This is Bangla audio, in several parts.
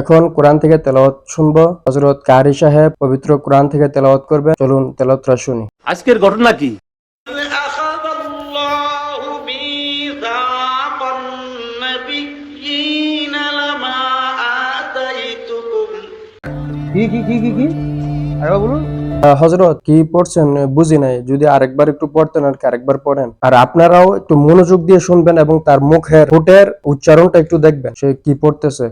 এখন কোরআন থেকে তেলাওয়াত শুনব। হজরত কারি সাহেব পবিত্র কোরআন থেকে তেলাওয়াত করবে। চলুন তেলাওয়াতটা শুনি। আজকের ঘটনা কি? হজরত কি পড়ছেন? বুঝি নাই। যদি আরেকবার একটু পড়তেন আর কি আরেকবার পড়েন। আর আপনারাও একটু মনোযোগ দিয়ে শুনবেন এবং তার মুখের ফুটের উচ্চারণটা একটু দেখবেন। সে কি পড়তেছে?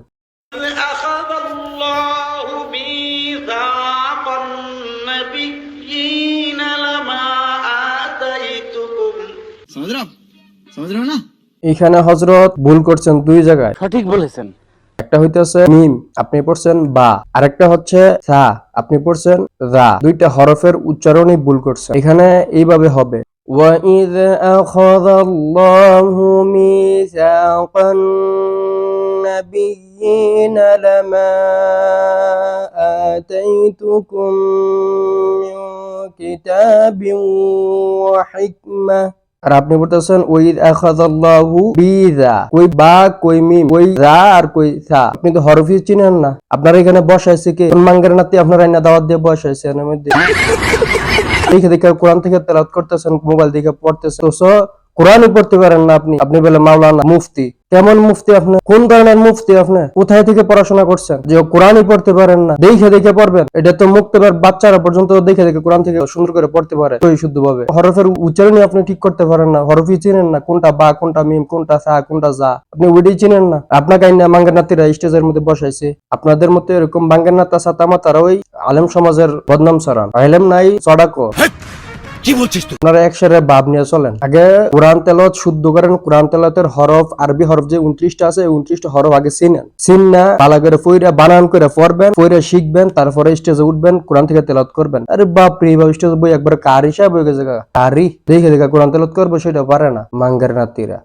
এখানে হজরত ভুল করছেন দুই জায়গায়। সঠিক বলেছেন। একটা হইতেছে মিম আপনি পড়ছেন বা। আরেকটা হচ্ছে সা আপনি পড়ছেন রা। দুইটা হরফের উচ্চারণই ভুল করছেন। এখানে এইভাবে হবে। وَإِذْ أَخَذَ اللَّهُ آتَيْتُكُم مِّن كِتَابٍ وَحِكْمَةٍ আর আপনি বলতেছেন ওই আখাযাল্লাহু বিযা কই বা কই মিম কই যা আর কই সা আপনি তো হরফি চিনেন না আপনার এখানে বসাইছে কি কোন মাঙ্গের নাতি আপনার আইনা দাওয়াত দিয়ে বসাইছে এর মধ্যে দেখে দেখে কোরআন থেকে তেলাওয়াত করতেছেন মোবাইল দেখে পড়তেছেন তো সো কোরআনই পড়তে পারেন না আপনি আপনি বলে মাওলানা মুফতি কেমন মুফতি আপনি? কোন ধরনের মুফতি আপনি? কোথায় থেকে পড়াশোনা করছেন? যে কোরআনই পড়তে পারেন না, দেখে দেখে পড়বেন। এটা তো মুক্তবার বাচ্চারা পর্যন্ত দেখে দেখে কোরআন থেকে সুন্দর করে পড়তে পারে ওই শুদ্ধ ভাবে হরফের উচ্চারণই আপনি ঠিক করতে পারেন না। হরফই চিনেন না কোনটা বা, কোনটা মিম, কোনটা সা, কোনটা যা। আপনি ওইটাই চিনেন না। আপনাকে আইনা মাঙ্গের নাতিরা স্টেজের মধ্যে বসাইছে। আপনাদের মতো এরকম বাঙ্গের নাতা সাতামা তারা ওই আলেম সমাজের বদনাম সরান আইলেম নাই চড়াকো কি বলছিস তুই? আপনারা একসাথে বাপ নিয়ে চলেন। আগে কোরআন তেলত শুদ্ধ করেন, কোরআন তেলাতের হরফ, আরবি হরফ যে উনত্রিশটা আছে উনত্রিশটা হরফ আগে চিনেন। চিন্না পালা করে ফইরা বানান করে পড়বেন, ফইরা শিখবেন, তারপরে স্টেজে উঠবেন, কোরআন থেকে তেলত করবেন। আরে বাপ রে বাপ স্টেজে বই একবার কারি সাহেব হয়ে গেছে কারি? দেখে দেখে কোরআন তেলত করব, সেটা পারে না, মাঙ্গের নাতিরা।